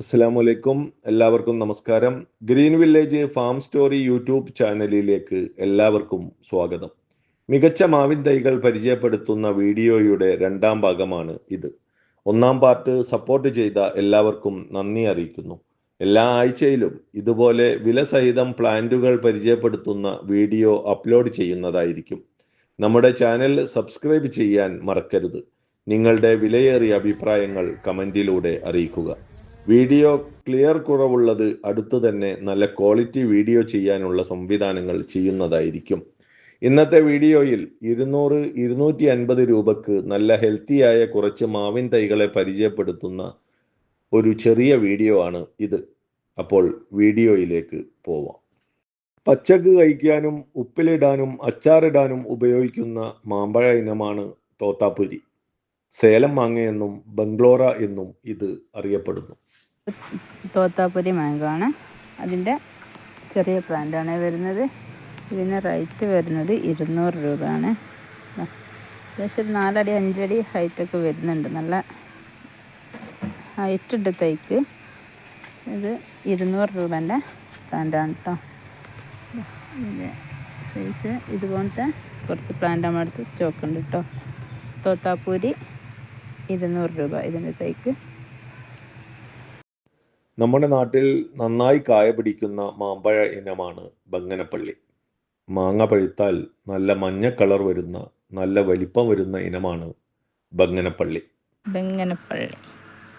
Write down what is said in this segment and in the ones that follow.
അസ്സലാമലൈക്കും എല്ലാവർക്കും നമസ്കാരം. Green village farm story YouTube ചാനലിലേക്ക് എല്ലാവർക്കും സ്വാഗതം. മികച്ച മാവിൻ തൈകൾ പരിചയപ്പെടുത്തുന്ന വീഡിയോയുടെ രണ്ടാം ഭാഗമാണ് ഇത്. ഒന്നാം പാർട്ട് സപ്പോർട്ട് ചെയ്ത എല്ലാവർക്കും നന്ദി അറിയിക്കുന്നു. എല്ലാ ആഴ്ചയിലും ഇതുപോലെ വിലസഹിതം പ്ലാന്റുകൾ പരിചയപ്പെടുത്തുന്ന വീഡിയോ അപ്ലോഡ് ചെയ്യുന്നതായിരിക്കും. നമ്മുടെ ചാനൽ സബ്സ്ക്രൈബ് ചെയ്യാൻ മറക്കരുത്. നിങ്ങളുടെ വിലയേറിയ അഭിപ്രായങ്ങൾ കമന്റിലൂടെ അറിയിക്കുക. വീഡിയോ ക്ലിയർ കുറവുള്ളത് അടുത്തു തന്നെ നല്ല ക്വാളിറ്റി വീഡിയോ ചെയ്യാനുള്ള സംവിധാനങ്ങൾ ചെയ്യുന്നതായിരിക്കും. ഇന്നത്തെ വീഡിയോയിൽ ഇരുന്നൂറ് ഇരുന്നൂറ്റി അൻപത് രൂപക്ക് നല്ല ഹെൽത്തിയായ കുറച്ച് മാവിൻ തൈകളെ പരിചയപ്പെടുത്തുന്ന ഒരു ചെറിയ വീഡിയോ ആണ് ഇത്. അപ്പോൾ വീഡിയോയിലേക്ക് പോവാം. പച്ചക്ക് കഴിക്കാനും ഉപ്പിലിടാനും അച്ചാറിടാനും ഉപയോഗിക്കുന്ന മാമ്പഴ ഇനമാണ് തോത്താപ്പുരി സേലം മാങ്ങ എന്നും ബംഗ്ലോറ എന്നും ഇത് അറിയപ്പെടുന്നു. തോത്താപ്പുരി മാങ്കോ ആണ് അതിന്റെ ചെറിയ പ്ലാന്റാണ് വരുന്നത്. ഇതിന് റേറ്റ് വരുന്നത് ഇരുന്നൂറ് രൂപയാണ്. ഏകദേശം ഒരു നാലടി അഞ്ചടി ഹൈറ്റൊക്കെ വരുന്നുണ്ട്. നല്ല ഹൈറ്റ് ഉണ്ട് തൈക്ക്. ഇത് ഇരുന്നൂറ് രൂപേന്റെ പ്ലാന്റാണ് കേട്ടോ ഇതിന്റെ സൈസ് ഇതുപോലത്തെ കുറച്ച് പ്ലാന്റ് നമ്മുടെ അടുത്ത് സ്റ്റോക്ക് ഉണ്ട് കേട്ടോ തോത്താപ്പൂരി ഇരുന്നൂറ് രൂപ ഇതിന്റെ തൈക്ക് നമ്മുടെ നാട്ടിൽ നന്നായി കായ പിടിക്കുന്ന മാമ്പഴ ഇനമാണ് ബങ്ങനപ്പള്ളി. മാങ്ങ പഴുത്താൽ നല്ല മഞ്ഞ കളർ വരുന്ന നല്ല വലിപ്പം വരുന്ന ഇനമാണ് ബങ്ങനപ്പള്ളി. ബങ്ങനപ്പള്ളി.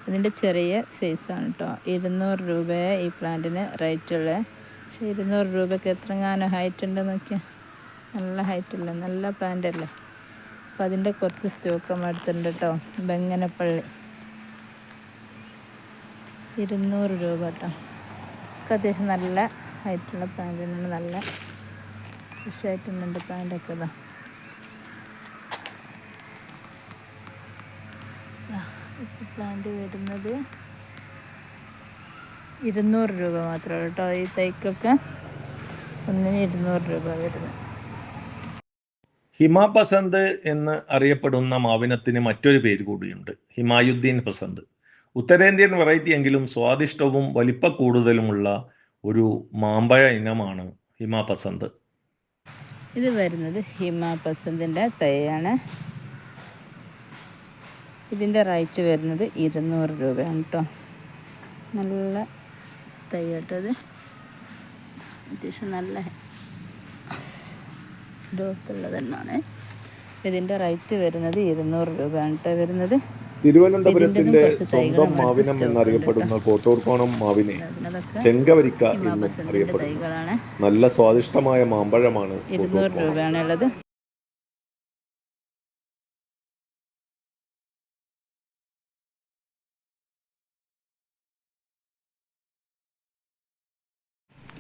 ഇതിന്റെ ചെറിയ സൈസാണ് കേട്ടോ ഇരുന്നൂറ് രൂപയെ ഈ പ്ലാന്റിന് റേറ്റ് ഉള്ളത് പക്ഷേ ഇരുന്നൂറ് രൂപയ്ക്ക് എത്രങ്ങാനും ഹൈറ്റ് ഉണ്ടെന്ന് നോക്കിയാൽ നല്ല ഹൈറ്റ് അല്ലേ? നല്ല പ്ലാന്റ് അല്ലേ? അപ്പോൾ അതിന്റെ കുറച്ച് സ്റ്റോക്ക് എടുത്തിട്ടുണ്ട് കേട്ടോ. ബെങ്ങനപ്പള്ളി. ഇരുന്നൂറ് രൂപ കേട്ടോ. ഒക്കെ അത്യാവശ്യം നല്ല ഹൈറ്റുള്ള പ്ലാന്റ് തന്നെയാണ്. നല്ല ഫിഷായിട്ടുണ്ട് പാന്റൊക്കെ ഇതാ. ഇപ്പോൾ പ്ലാന്റ് വരുന്നത് ഇരുന്നൂറ് രൂപ മാത്രമേ കേട്ടോ. ഈ തൈക്കൊക്കെ ഒന്നിന് ഇരുന്നൂറ് രൂപ വരുന്നത്. ഹിമ പസന്ത് എന്ന് അറിയപ്പെടുന്ന മാവിനത്തിന് മറ്റൊരു പേര് കൂടിയുണ്ട്. ഹിമായുദ്ദീൻ പസന്ത്. ഉത്തരേന്ത്യൻ വെറൈറ്റി എങ്കിലും സ്വാദിഷ്ടവും വലിപ്പ കൂടുതലുമുള്ള ഒരു മാമ്പഴ ഇനമാണ് ഹിമാപസന്ത്. ഇത് വരുന്നത് ഹിമ പസന്തിന്റെ തൈയാണ്. ഇതിന്റെ റേറ്റ് വരുന്നത് ഇരുന്നൂറ് രൂപയാണ് കേട്ടോ നല്ല തൈ കേട്ടോ ഇത്. അത്യാവശ്യം നല്ല ഗ്രോത്തുള്ളത് തന്നെയാണ് ഇതിന്റെ റേറ്റ് വരുന്നത് ഇരുന്നൂറ് രൂപയാണ് കേട്ടോ വരുന്നത്. തിരുവനന്തപുരത്തിന്റെ സ്വന്തം മാവിനം എന്നറിയപ്പെടുന്ന കോട്ടൂർക്കോണം മാവിനെ ചെങ്കവരിക്ക അറിയപ്പെടുന്നു. നല്ല സ്വാദിഷ്ടമായ മാമ്പഴമാണ് ഇരുന്നൂറ് കോട്ടൂർക്കോണം. രൂപയാണ് ഉള്ളത്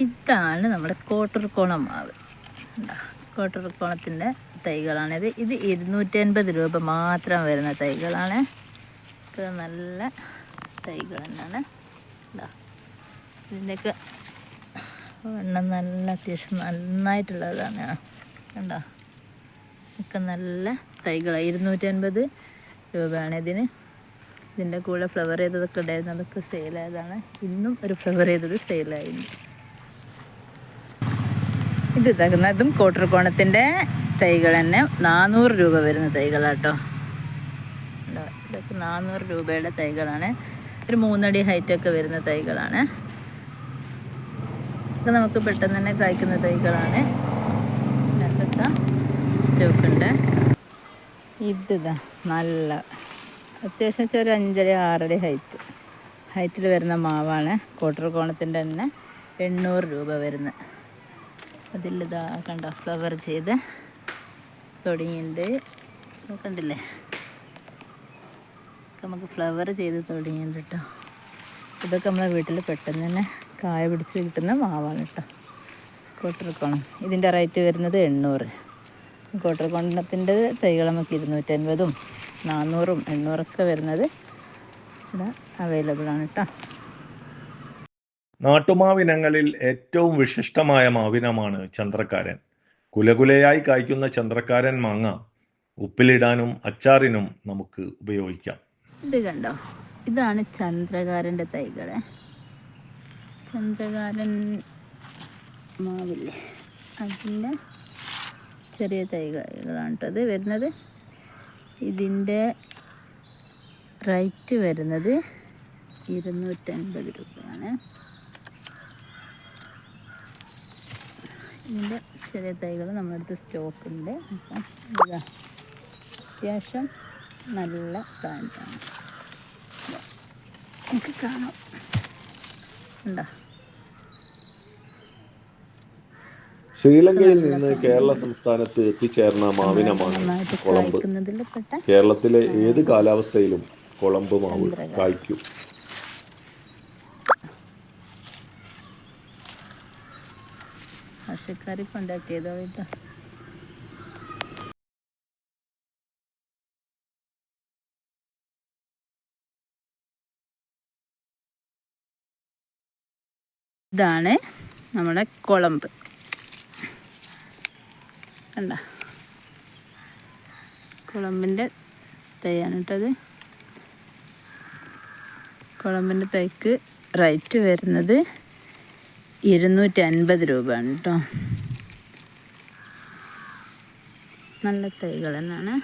ഇതാണ് നമ്മുടെ കോട്ടൂർക്കോണം മാവ്? കോട്ടൂർക്കോണത്തിന്റെ തൈകളാണിത് ഇത് ഇരുന്നൂറ്റി അൻപത് രൂപ മാത്രം വരുന്ന തൈകളാണ്. ഇത് നല്ല തൈകൾ തന്നെയാണ്? ഇതിന്റെയൊക്കെ വെണ്ണം നല്ല അത്യാവശ്യം നന്നായിട്ടുള്ളതാണ്. കണ്ടോ? ഒക്കെ നല്ല തൈകളാണ് ഇരുന്നൂറ്റി അൻപത് രൂപയാണ് ഇതിന്. ഇതിന്റെ കൂടെ ഫ്ലവർ ചെയ്തതൊക്കെ ഉണ്ടായിരുന്നു അതൊക്കെ സെയിലായതാണ് ഇന്നും ഒരു ഫ്ലവർ ചെയ്തത് സെയിലായിരുന്നു ഇത് ഇതാക്കുന്നതും കോട്ടർക്കോണത്തിന്റെ തൈകൾ തന്നെ നാനൂറ് രൂപ വരുന്ന തൈകളാട്ടോ? ഇതൊക്കെ നാനൂറ് രൂപയുടെ തൈകളാണ്. ഒരു മൂന്നടി ഹൈറ്റൊക്കെ വരുന്ന തൈകളാണ്. ഇതൊക്കെ നമുക്ക് പെട്ടെന്ന് തന്നെ കായ്ക്കുന്ന തൈകളാണ്. ഇതൊക്കെ സ്റ്റോക്ക് ഉണ്ട്. ഇതിതാ നല്ല അത്യാവശ്യം ഒരു അഞ്ചടി ആറടി ഹൈറ്റ് ഹൈറ്റിൽ വരുന്ന മാവാണ്. കോട്ടർ കോണത്തിന്റെ തന്നെ എണ്ണൂറ് രൂപ വരുന്നത് അതിലിതാ കണ്ട ഫ്ലവർ ചെയ്ത് തുടങ്ങിയിട്ടുണ്ട് കണ്ടില്ലേ? നമുക്ക് ഫ്ലവർ ചെയ്ത് തുടങ്ങിയിട്ടുണ്ട് കേട്ടോ ഇതൊക്കെ നമ്മളെ വീട്ടിൽ പെട്ടെന്ന് തന്നെ കായ പിടിച്ച് കിട്ടുന്ന മാവാണ് കേട്ടോ കോട്ടർക്കോണം ഇതിന്റെ റേറ്റ് വരുന്നത് എണ്ണൂറ്. കോട്ടർക്കോണത്തിന്റെ തൈകൾ നമുക്ക് ഇരുന്നൂറ്റൻപതും നാനൂറും എണ്ണൂറൊക്കെ വരുന്നത് ഇവിടെ അവൈലബിൾ ആണ് കേട്ടോ നാട്ടുമാവിനങ്ങളിൽ ഏറ്റവും വിശിഷ്ടമായ മാവിനമാണ് ചന്ദ്രക്കാരൻ. കുലകുലയായി കായ്ക്കുന്ന ചന്ദ്രക്കാരൻ മാങ്ങ ഉപ്പിലിടാനും അച്ചാറിനും നമുക്ക് ഉപയോഗിക്കാം. ഇത് കണ്ടോ? ഇതാണ് ചന്ദ്രകാരന്റെ തൈകൾ ചന്ദ്രകാരൻ മാവില്ലേ? അതിന്റെ ചെറിയ തൈകളാണ് അത് വരുന്നത് ഇതിന്റെ റേറ്റ് വരുന്നത് ഇരുന്നൂറ്റൻപത് രൂപയാണ്. ഇതിന്റെ ചെറിയ തൈകൾ നമ്മുടെ അടുത്ത് സ്റ്റോക്ക് ഉണ്ട് അപ്പം ഇതാ അത്യാവശ്യം നല്ല പ്ലാന്റാണ്. നമുക്ക് കാണാം. ഉണ്ടോ ശ്രീലങ്കയിൽ നിന്ന് കേരള സംസ്ഥാനത്ത് എത്തിച്ചേർന്ന മാവിനമാണ് കുളമ്പ്. കേരളത്തിലെ ഏത് കാലാവസ്ഥയിലും കൊളമ്പ് മാവ് കായ്ക്കും. ആശക്കാരി കോണ്ടാക്ട് കേട്ടോ ഇതാണ് നമ്മുടെ കുളമ്പ്. കണ്ട? കുളമ്പിന്റെ തൈയാണ് കേട്ടത്. കുളമ്പിന്റെ തൈക്ക് റൈറ്റ് വരുന്നത് ഇരുന്നൂറ്റി അൻപത് രൂപയാണ് കേട്ടോ. നല്ല തൈകൾ തന്നെയാണ്.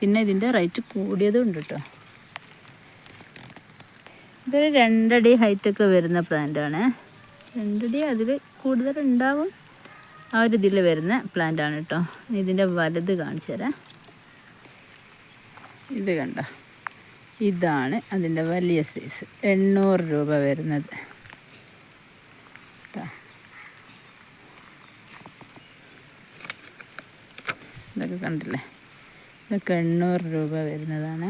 പിന്നെ ഇതിന്റെ റേറ്റ് കൂടിയതും ഉണ്ട് കേട്ടോ. ഇതൊരു രണ്ടടി ഹൈറ്റൊക്കെ വരുന്ന പ്ലാന്റാണ് രണ്ടടി അതിൽ കൂടുതൽ ഉണ്ടാവും. ആ ഒരു ഇതിൽ വരുന്ന പ്ലാന്റാണ് കേട്ടോ. ഇതിന്റെ വലുത് കാണിച്ചു തരാം. ഇത് കണ്ടോ? ഇതാണ് അതിന്റെ വലിയ സൈസ് എണ്ണൂറ് രൂപ വരുന്നത്. ഇതൊക്കെ കണ്ടില്ലേ? ഇതൊക്കെ എണ്ണൂറ് രൂപ വരുന്നതാണ്.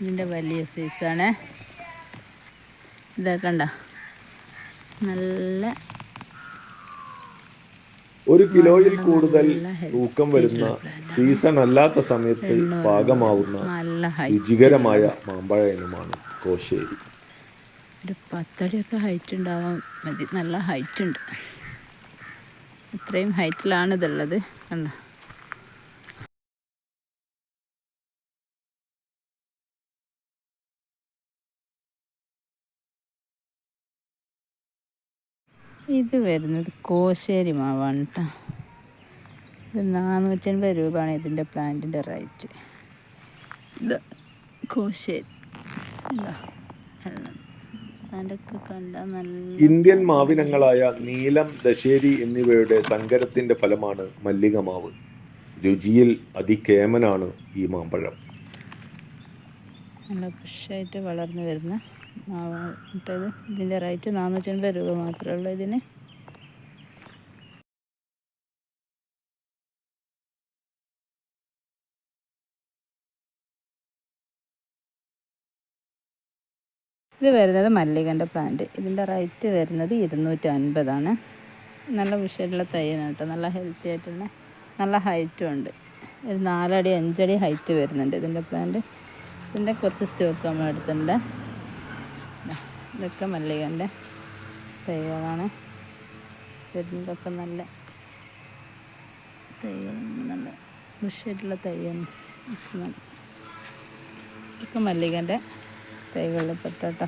ഇതിന്റെ വലിയ സൈസാണ്. ഇതൊക്കെ കണ്ട? നല്ല ഒരു കിലോയിൽ കൂടുതൽ തൂക്കം വരുന്ന സീസൺ അല്ലാത്ത സമയത്ത് പാകമാവുന്ന രുചികരമായ മാമ്പഴ ഇനമാണ് കോശേരി. ഒരു പത്തടിയൊക്കെ ഹൈറ്റ് ഉണ്ടാവാൻ മതി. നല്ല ഹൈറ്റ് ഉണ്ട്. ഇത്രയും ഹൈറ്റിലാണ് ഇതുള്ളത്. കണ്ട? ഇത് വരുന്നത് കോശേരി മാവാണ് കേട്ടോ ഇത് നാനൂറ്റൻപത് രൂപയാണ് ഇതിന്റെ പ്ലാന്റിന്റെ റേറ്റ്. ഇത് കോശേരി. ഇതാ എല്ലാം പ്ലാന്റൊക്കെ കണ്ടാൽ നല്ല ഇന്ത്യൻ മാവിനങ്ങളായ നീലം ദശേരി എന്നിവയുടെ സങ്കരത്തിന്റെ ഫലമാണ് മല്ലിക മാവ്. രുചിയിൽ അതികേമനാണ് ഈ മാമ്പഴം. നല്ല ഫ്രഷായിട്ട് വളർന്നു വരുന്ന മാവാണ് ഇതിന്റെ റേറ്റ് നാനൂറ്റൻപത് രൂപ മാത്രമേ ഉള്ളൂ ഇതിന്. ഇത് വരുന്നത് മല്ലികന്റെ പ്ലാന്റ് ഇതിന്റെ റേറ്റ് വരുന്നത് ഇരുന്നൂറ്റി അൻപതാണ് നല്ല വിഷയമുള്ള തൈയാണ് കേട്ടോ. നല്ല ഹെൽത്തി ആയിട്ടുള്ള നല്ല ഹൈറ്റും ഉണ്ട്. ഒരു നാലടി അഞ്ചടി ഹൈറ്റ് വരുന്നുണ്ട് ഇതിന്റെ പ്ലാന്റ് ഇതിന്റെ കുറച്ച് സ്റ്റോക്ക് നമ്മൾ എടുത്തിട്ടുണ്ട് ഇതൊക്കെ മല്ലികന്റെ തൈകളാണ്. വരുന്നതൊക്കെ നല്ല തൈകളാണ് നല്ല വിഷയമായിട്ടുള്ള തൈയാണ് ഇതൊക്കെ മല്ലികന്റെ തൈകളിൽ പെട്ടോട്ടോ